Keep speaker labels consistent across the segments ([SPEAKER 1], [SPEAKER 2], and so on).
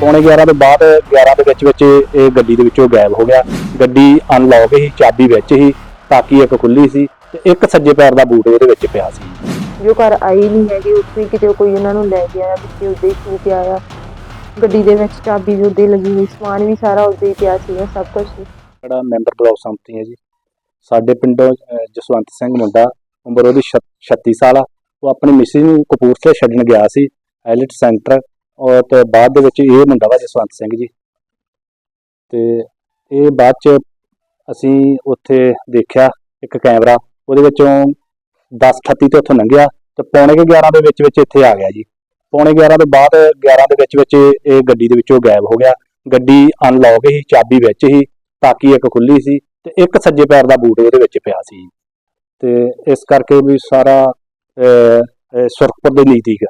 [SPEAKER 1] ਪੌਣੇ 11 ਤੋਂ ਬਾਅਦ 11 ਦੇ ਵਿੱਚ ਵਿੱਚ ਇਹ ਗੱਡੀ ਦੇ ਵਿੱਚੋਂ ਗਾਇਬ ਹੋ ਗਿਆ। ਗੱਡੀ ਅਨਲੌਕ ਸੀ ਚਾਬੀ ਵਿੱਚ ਸੀ ਤਾਕੀ ਇੱਕ ਖੁੱਲੀ ਸੀ ਤੇ ਇੱਕ ਸੱਜੇ ਪੈਰ ਦਾ ਬੂਟ ਇਹਦੇ ਵਿੱਚ ਪਿਆ ਸੀ।
[SPEAKER 2] ਜੋ ਘਰ ਆਈ ਨਹੀਂ ਹੈਗੀ ਉੱਥੇ ਹੀ ਕਿਤੇ ਕੋਈ ਉਹਨਾਂ ਨੂੰ ਲੈ ਗਿਆ ਵਿੱਚੇ ਉੱਦੇ ਹੀ ਛੂ ਪਿਆ ਆ ਗੱਡੀ ਦੇ ਵਿੱਚ ਚਾਬੀ ਵੀ ਉੱਦੇ ਲੱਗੀ ਹੋਈ ਸਮਾਨ ਵੀ ਸਾਰਾ ਉੱਦੇ ਹੀ ਪਿਆ ਸੀਗਾ ਸਭ ਕੁਝ
[SPEAKER 1] ਜਿਹੜਾ ਮੈਂਬਰ ਬਲਾਕ ਸੰਮਤੀ ਹੈ ਜੀ ਸਾਡੇ ਪਿੰਡੋਂ ਅਹ, ਜਸਵੰਤ ਸਿੰਘ ਮੁੰਡਾ ਉਮਰ ਉਹਦੀ ਛ- 36 ਸਾਲ ਆ। ਉਹ ਆਪਣੀ ਮਿਸਿਸ ਨੂੰ ਕਪੂਰਥਲੇ ਛੱਡਣ ਗਿਆ ਸੀ ਐਲਿਟ ਸੈਂਟਰ ਔਰ ਤੇ ਬਾਅਦ ਦੇ ਵਿੱਚ ਇਹ ਮੁੰਡਾ ਵਾ ਜਸਵੰਤ ਸਿੰਘ ਜੀ। ਤੇ ਇਹ ਬਾਅਦ ਚ ਅਸੀਂ ਉੱਥੇ ਦੇਖਿਆ ਇੱਕ ਕੈਮਰਾ ਉਹਦੇ ਵਿੱਚੋਂ 10:38 ਤੇ ਉੱਥੋਂ ਲੰਘਿਆ ਤੇ ਪੌਣੇ ਕੁ 11 ਦੇ ਵਿੱਚ ਵਿੱਚ ਇੱਥੇ ਆ ਗਿਆ ਜੀ। ਪੌਣੇ 11 ਤੋਂ ਬਾਅਦ 11 ਦੇ ਵਿੱਚ ਵਿੱਚ ਇਹ ਗੱਡੀ ਦੇ ਵਿੱਚੋਂ ਗਾਇਬ ਹੋ ਗਿਆ। ਗੱਡੀ ਅਨਲੌਕ ਹੀ ਚਾਬੀ ਵਿੱਚ ਹੀ ਤਾਕੀ ਇੱਕ ਖੁੱਲੀ ਸੀ ਤੇ ਇੱਕ ਸੱਜੇ ਪੈਰ ਦਾ ਬੂਟ ਉਹਦੇ ਵਿੱਚ ਪਿਆ ਸੀ। ਤੇ ਇਸ ਕਰਕੇ ਵੀ ਸਾਰਾ ਅਹ, ਸੁਰਖਪੁਰ ਦੇ ਨਜ਼ਦੀਕ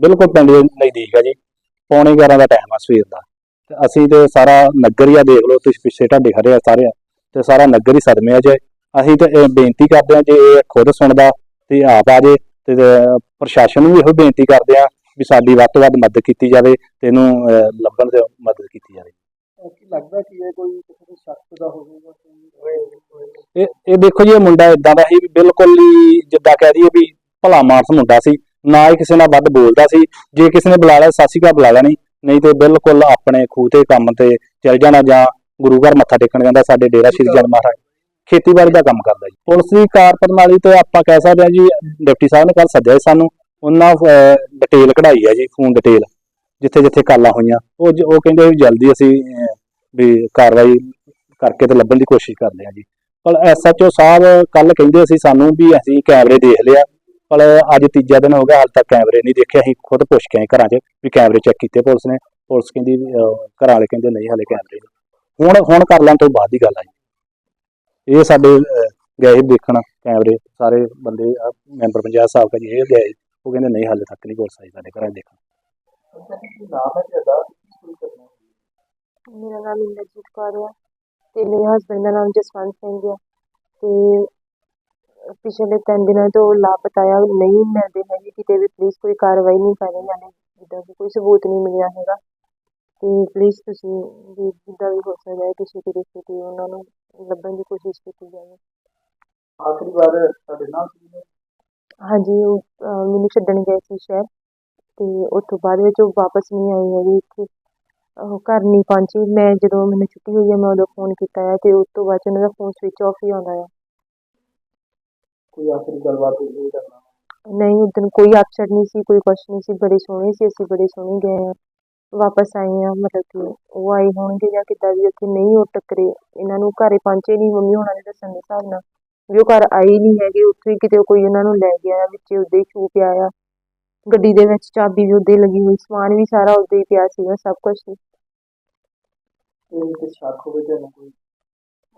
[SPEAKER 1] ਬਿਲਕੁਲ ਪਿੰਡ ਦੇ ਨਜ਼ਦੀਕ ਹੈ ਜੀ। ਪੌਣੇ 11 ਦਾ ਟਾਈਮ ਆ ਸਵੇਰ ਦਾ। ਤੇ ਅਸੀਂ ਤੇ ਸਾਰਾ ਨਗਰ ਹੀ ਆ ਦੇਖ ਲਓ ਤੁਸੀਂ ਪਿੱਛੇ ਢਾਡੇ ਖੜੇ ਆ ਸਾਰੇ। ਤੇ ਸਾਰਾ ਨਗਰ ਹੀ ਸਦਮੇ ਆ ਜੇ। ਅਸੀਂ ਤੇ ਇਹ ਬੇਨਤੀ ਕਰਦੇ ਆ ਜੇ ਇਹ ਖੁਦ ਸੁਣਦਾ ਤੇ ਆਪ ਆ ਜੇ ਤੇ ਪ੍ਰਸ਼ਾਸਨ ਨੂੰ ਵੀ ਇਹੋ ਬੇਨਤੀ ਕਰਦੇ ਆ ਵੀ ਸਾਡੀ ਵੱਧ ਤੋਂ ਵੱਧ ਮਦਦ ਕੀਤੀ ਜਾਵੇ ਤੇ ਇਹਨੂੰ ਲੱਭਣ ਤੇ ਮਦਦ ਕੀਤੀ ਜਾਵੇ।
[SPEAKER 3] ਕੀ ਲੱਗਦਾ ਕਿ ਇਹ ਕੋਈ ਕਿਸੇ ਦੇ ਸ਼ਖਸ ਦਾ ਹੋਵੇਗਾ
[SPEAKER 1] ਇਹ ਇਹ ਦੇਖੋ ਜੀ ਇਹ ਮੁੰਡਾ ਇਦਾਂ ਦਾ ਸੀ ਵੀ ਬਿਲਕੁਲ ਹੀ ਜਿੱਦਾਂ ਕਹਿ ਦਈਏ ਵੀ ਭਲਾ ਮਾਨਸ ਮੁੰਡਾ ਸੀ। ਨਾ ਹੀ ਕਿਸੇ ਨਾਲ ਵੱਧ ਬੋਲਦਾ ਸੀ। ਜੇ ਕਿਸੇ ਨੇ ਬੁਲਾ ਲਿਆ ਸਾਸੀ ਕਾ ਬੁਲਾ ਲੈਣੀ। ਨਹੀਂ ਤੇ ਬਿਲਕੁਲ ਆਪਣੇ ਖੂਹ ਤੇ ਕੰਮ ਤੇ ਚਲ ਜਾਣਾ ਜਾਂ ਗੁਰੂ ਘਰ ਮੱਥਾ ਟੇਕਣ ਜਾਂਦਾ ਸਾਡੇ ਡੇਰਾ ਸ਼੍ਰੀ ਜਨ ਮਹਾਰਾਜ। ਖੇਤੀਬਾੜੀ ਦਾ ਕੰਮ ਕਰਦਾ ਜੀ। ਪੁਲਿਸ ਦੀ ਕਾਰ ਪ੍ਰਣਾਲੀ ਤੋਂ ਆਪਾਂ ਕਹਿ ਸਕਦੇ ਹਾਂ ਜੀ, ਡਿਪਟੀ ਸਾਹਿਬ ਨੇ ਕੱਲ ਸੱਦਿਆ ਸੀ ਸਾਨੂੰ। ਉਹਨਾਂ ਡਿਟੇਲ ਕਢਾਈ ਹੈ ਜੀ ਫੋਨ ਡਿਟੇਲ ਜਿੱਥੇ ਜਿੱਥੇ ਕਾਲਾਂ ਹੋਈਆਂ। ਉਹ ਉਹ ਕਹਿੰਦੇ ਵੀ ਜਲਦੀ ਅਸੀਂ ਵੀ ਕਾਰਵਾਈ ਕਰਕੇ ਤੇ ਲੱਭਣ ਦੀ ਕੋਸ਼ਿਸ਼ ਕਰਦੇ ਹਾਂ ਜੀ। ਪਰ ਐਸਐਚਓ ਸਾਹਿਬ ਕੱਲ ਕਹਿੰਦੇ ਸੀ ਸਾਨੂੰ ਵੀ ਅਸੀਂ ਕੈਮਰੇ ਦੇਖ ਲਿਆ। ਪਰ ਅੱਜ ਤੀਜਾ ਦਿਨ ਹੋ ਗਿਆ ਹਾਲ ਤੱਕ ਕੈਮਰੇ ਨਹੀਂ ਦੇਖੇ ਅਸੀਂ ਖੁਦ ਪੁੱਛ ਕੇ ਆਏ ਘਰਾਂ 'ਚ ਵੀ ਕੈਮਰੇ ਚੈੱਕ ਕੀਤੇ ਪੁਲਿਸ ਨੇ ਪੁਲਿਸ ਕਹਿੰਦੀ ਵੀ, ਅਹ, ਘਰਾਂ ਵਾਲੇ ਕਹਿੰਦੇ ਨਹੀਂ ਹਾਲੇ ਕੈਮਰੇ ਨਹੀਂ। ਹੁਣ ਹੁਣ ਕਰ ਲੈਣ ਤੋਂ ਬਾਅਦ ਦੀ ਗੱਲ ਆ ਜੀ। ਇਹ ਸਾਡੇ ਅਹ, ਗਏ ਸੀ ਦੇਖਣ ਕੈਮਰੇ ਸਾਰੇ ਬੰਦੇ ਅਹ, ਮੈਂਬਰ ਪੰਚਾਇਤ ਸਾਹਿਬ ਕਾ ਜੀ ਇਹ ਗਏ ਉਹ ਕਹਿੰਦੇ ਨਹੀਂ ਹਾਲੇ ਤੱਕ ਨਹੀਂ ਪੁਲਿਸ ਆਈ ਸਾਡੇ ਘਰਾਂ 'ਚ ਦੇਖਣ।
[SPEAKER 3] ਕੀ ਨਾਮ ਹੈ ਤੁਹਾਡਾ ਕੀ ਸ਼ੁਰੂ ਕਰਨਾ
[SPEAKER 2] ਮੇਰਾ ਨਾਮ ਇੰਦਰਜੀਤ ਕੌਰ ਹੈ ਤੇ ਮੇਰੇ ਹਸਬੰਦ ਦਾ ਨਾਮ ਜਸਵੰਤ ਸਿੰਘ ਹੈ ਤੇ ਪਿਛਲੇ ਤਿੰਨ ਦਿਨਾਂ ਤੋਂ ਲਾਪਤਾ ਆ ਨਹੀਂ ਮਿਲਦੇ ਹੈਗੇ ਕਿਤੇ ਵੀ ਪੁਲਿਸ ਕੋਈ ਕਾਰਵਾਈ ਨਹੀਂ ਕਰ ਰਹੀ ਨਾਲੇ ਜਿੱਦਾਂ ਕਿ ਕੋਈ ਸਬੂਤ ਨਹੀਂ ਮਿਲਿਆ ਹੈਗਾ। ਤੇ ਪਲੀਜ਼ ਤੁਸੀਂ ਵੀ ਜਿੱਦਾਂ ਵੀ ਹੋ ਸਕਦਾ ਹੈ ਕਿਸੇ ਤਰੀਕੇ ਛੇਤੀ ਉਹਨਾਂ ਨੂੰ ਲੱਭਣ ਦੀ ਕੋਸ਼ਿਸ਼ ਕੀਤੀ ਜਾਵੇ।
[SPEAKER 3] ਆਖਰੀ ਵਾਰ ਤੁਹਾਡੇ ਨਾਲ ਸੀ
[SPEAKER 2] ਹਾਂਜੀ ਉਹ ਅਹ, ਮੈਨੂੰ ਛੱਡਣ ਗਏ ਸੀ ਸ਼ਹਿਰ ਤੇ ਉਸ ਤੋਂ ਬਾਅਦ ਵਿੱਚ ਉਹ ਵਾਪਸ ਨਹੀਂ ਆਏ ਹੈਗੇ ਇੱਥੇ ਉਹ ਘਰ ਨਹੀਂ ਪਹੁੰਚੇ। ਮੈਂ ਜਦੋਂ ਮੈਨੂੰ ਛੁੱਟੀ ਹੋਈ ਹੈ ਮੈਂ ਉਦੋਂ ਫੋਨ ਕੀਤਾ ਹੈ ਤੇ ਉਸ ਤੋਂ ਬਾਅਦ 'ਚ ਉਹਨਾਂ ਦਾ ਫੋਨ ਸਵਿਚ ਆਫ ਹੀ ਆਉਂਦਾ ਹੈ
[SPEAKER 3] ਕੋਈ ਆਖਰੀ ਗੱਲਬਾਤ ਹੋਈ ਕਰਨਾ
[SPEAKER 2] ਨਹੀਂ ਉਦੋਂ ਕੋਈ ਅਪਸੈਟ ਨਹੀਂ ਸੀ ਕੋਈ ਕੁਛ ਨਹੀਂ ਸੀ ਬੜੇ ਸੋਹਣੇ ਸੀ ਅਸੀਂ ਬੜੇ ਸੋਹਣੇ ਗਏ ਆ ਵਾਪਸ ਆਏ ਆ ਮਤਲਬ ਕਿ ਉਹ ਆਏ ਹੋਣਗੇ ਜਾਂ ਕਿੱਦਾਂ ਵੀ ਉੱਥੇ ਨਹੀਂ ਉਹ ਟੱਕਰੇ। ਇਹਨਾਂ ਨੂੰ ਘਰੇ ਪਹੁੰਚੇ ਨਹੀਂ ਮੰਮੀ ਹੋਣਾ ਦੇ ਦੱਸਣ ਦੇ ਹਿਸਾਬ ਨਾਲ। ਵੀ ਉਹ ਘਰ ਆਏ ਨਹੀਂ ਹੈਗੇ ਉੱਥੇ ਹੀ ਕਿਤੇ ਕੋਈ ਉਹਨਾਂ ਨੂੰ ਲੈ ਗਿਆ ਵਿੱਚੇ ਉੱਦੇ ਹੀ ਛੂ ਪਿਆ ਆ। ਗੱਡੀ ਦੇ ਵਿੱਚ ਚਾਬੀ ਵੀ ਉੱਦੇ ਲੱਗੀ ਹੋਈ ਸਮਾਨ ਵੀ ਸਾਰਾ ਉੱਦੇ ਹੀ ਪਿਆ ਸੀਗਾ ਸਭ ਕੁਝ
[SPEAKER 3] ਇਹ ਤੇ ਸ਼ੱਕ ਹੋਵੇ ਤੁਹਾਨੂੰ ਕੋਈ?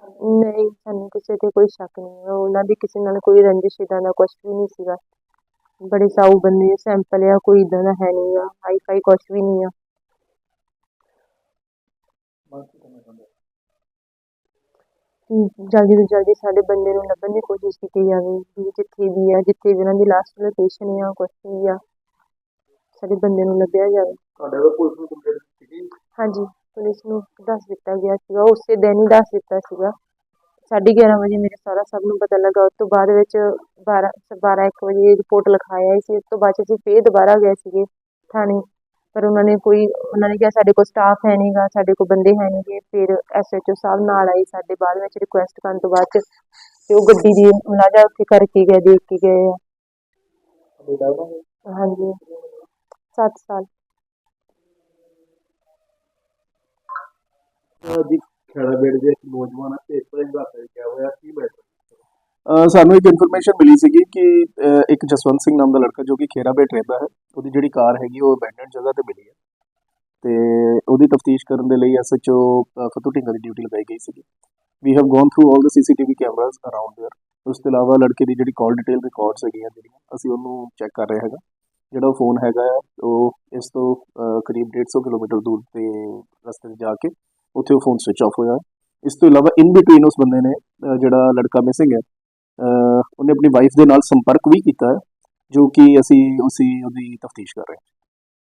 [SPEAKER 2] ਨਹੀਂ ਸਾਨੂੰ ਕਿਸੇ ਤੇ ਕੋਈ ਸ਼ੱਕ ਨਹੀਂ ਹੈ। ਉਹਨਾਂ ਦੀ ਕਿਸੇ ਨਾਲ ਕੋਈ ਰੰਜਿਸ਼ ਏਦਾਂ ਦਾ ਕੁਝ ਵੀ ਨਹੀਂ ਸੀਗਾ। ਬੜੇ ਸਾਊ ਬੰਦੇ ਸੈਂਪਲ ਆ ਕੋਈ ਇਦਾਂ ਦਾ ਹੈ ਨਹੀਂ ਆ। ਹਾਈ ਫਾਈ ਕੁਝ ਵੀ ਨਹੀਂ ਆ।
[SPEAKER 3] ਕੀ
[SPEAKER 2] ਜਲਦੀ ਤੋਂ ਜਲਦੀ ਸਾਡੇ ਬੰਦੇ ਨੂੰ ਲੱਭਣ ਦੀ ਕੋਸ਼ਿਸ਼ ਕੀਤੀ ਜਾਵੇ ਵੀ ਜਿੱਥੇ ਵੀ ਆ ਜਿੱਥੇ ਵੀ ਉਹਨਾਂ ਦੀ ਲਾਸਟ ਲੋਕੇਸ਼ਨ ਆ ਕੁਛ ਵੀ ਆ ਸਾਡੇ ਬੰਦੇ ਨੂੰ ਲੱਭਿਆ ਜਾਵੇ।
[SPEAKER 3] ਤੁਹਾਡੇ ਕੋਲ ਪੁਲਿਸ ਨੂੰ ਕੰਪਲੇਂਟ ਕੀਤੀ?
[SPEAKER 2] ਹਾਂਜੀ। ਪੁਲਿਸ ਨੂੰ ਦੱਸ ਦਿੱਤਾ ਗਿਆ ਸੀਗਾ ਉਸੇ ਦਿਨ ਹੀ ਦੱਸ ਦਿੱਤਾ ਸੀਗਾ। ਸਾਢੇ ਗਿਆਰਾਂ ਵਜੇ ਮੇਰੇ ਸਾਰਾ ਸਭ ਨੂੰ ਪਤਾ ਲੱਗਾ ਉਸ ਤੋਂ ਬਾਅਦ ਵਿੱਚ 12 12 1 ਵਜੇ ਰਿਪੋਰਟ ਲਿਖਾਇਆ ਸੀ ਉਸ ਤੋਂ ਬਾਅਦ ਅਸੀਂ ਫੇਰ ਦੁਬਾਰਾ ਗਏ ਸੀਗੇ ਥਾਣੇ। ਪਰ ਉਹਨਾਂ ਨੇ ਕੋਈ ਉਹਨਾਂ ਨੇ ਕਿਹਾ ਸਾਡੇ ਕੋਲ ਸਟਾਫ ਹੈ ਨਹੀਂਗਾ ਸਾਡੇ ਕੋਲ ਬੰਦੇ ਹੈ ਨਹੀਂਗੇ ਫਿਰ ਐਸਐਚਓ ਸਾਹਿਬ ਨਾਲ ਆਏ ਸਾਡੇ ਬਾਅਦ ਵਿੱਚ ਰਿਕੁਐਸਟ ਕਰਨ ਤੋਂ ਬਾਅਦ ਤੇ ਉਹ ਗੱਡੀ ਦੀ ਮੁਲਾਜ਼ਾ ਉੱਥੇ ਕਰਕੇ ਗਏ ਦੇਖ ਕੇ ਗਏ ਆ। ਹਾਂਜੀ। 7 ਸਾਲ।
[SPEAKER 3] ਜੀ ਖੇੜਾ ਬੇੜ ਦੇ ਇੱਕ ਨੌਜਵਾਨ ਹੈ ਤੇ ਇਸ ਤਰ੍ਹਾਂ ਦਾ ਕਿਹਾ ਹੋਇਆ ਕੀ ਬੈਠ
[SPEAKER 4] ਅ, ਸਾਨੂੰ ਇੱਕ ਇਨਫੋਰਮੇਸ਼ਨ ਮਿਲੀ ਸੀਗੀ ਕਿ ਅ, ਇੱਕ ਜਸਵੰਤ ਸਿੰਘ ਨਾਮ ਦਾ ਲੜਕਾ ਜੋ ਕਿ ਖੇਰਾਬੇਟ ਰਹਿੰਦਾ ਹੈ ਉਹਦੀ ਜਿਹੜੀ ਕਾਰ ਹੈਗੀ ਉਹ ਅਬੈਂਡਨਡ ਜਗ੍ਹਾ ਤੇ ਮਿਲੀ ਹੈ ਤੇ ਉਹਦੀ ਤਫਤੀਸ਼ ਕਰਨ ਦੇ ਲਈ ਐਸਐਚਓ ਫਤੂ ਢਿੰਗਾ ਦੀ ਡਿਊਟੀ ਲਗਾਈ ਗਈ ਸੀਗੀ we have gone through all the CCTV cameras around there ਉਸ ਤੋਂ ਇਲਾਵਾ ਲੜਕੇ ਦੀ ਜਿਹੜੀ ਕਾਲ ਡਿਟੇਲ ਰਿਕਾਰਡਸ ਹੈਗੀਆਂ ਜਿਹੜੀਆਂ ਅਸੀਂ ਉਹਨੂੰ ਚੈੱਕ ਕਰ ਰਹੇ ਹੈਗਾ ਜਿਹੜਾ ਫੋਨ ਹੈਗਾ ਆ, ਉਹ ਇਸ ਤੋਂ ਅ, ਕਰੀਬ 150 ਕਿਲੋਮੀਟਰ ਦੂਰ ਤੇ ਰਸਤੇ 'ਤੇ ਜਾ ਕੇ ਉੱਥੇ ਉਹ ਫੋਨ ਸਵਿਚ ਆਫ ਹੋਇਆ। ਇਸ ਤੋਂ ਇਲਾਵਾ ਇਨ ਬਿਟਵੀਨ ਉਸ ਬੰਦੇ ਨੇ ਜਿਹੜਾ ਲੜਕਾ ਮਿਸਿੰਗ ਹੈ ਉਹਨੇ ਆਪਣੀ ਵਾਈਫ ਦੇ ਨਾਲ ਸੰਪਰਕ ਵੀ ਕੀਤਾ ਹੈ, ਜੋ ਕਿ ਅਸੀਂ ਉਸੇ ਉਹਦੀ ਤਫਤੀਸ਼ ਕਰ ਰਹੇ ਹਾਂ।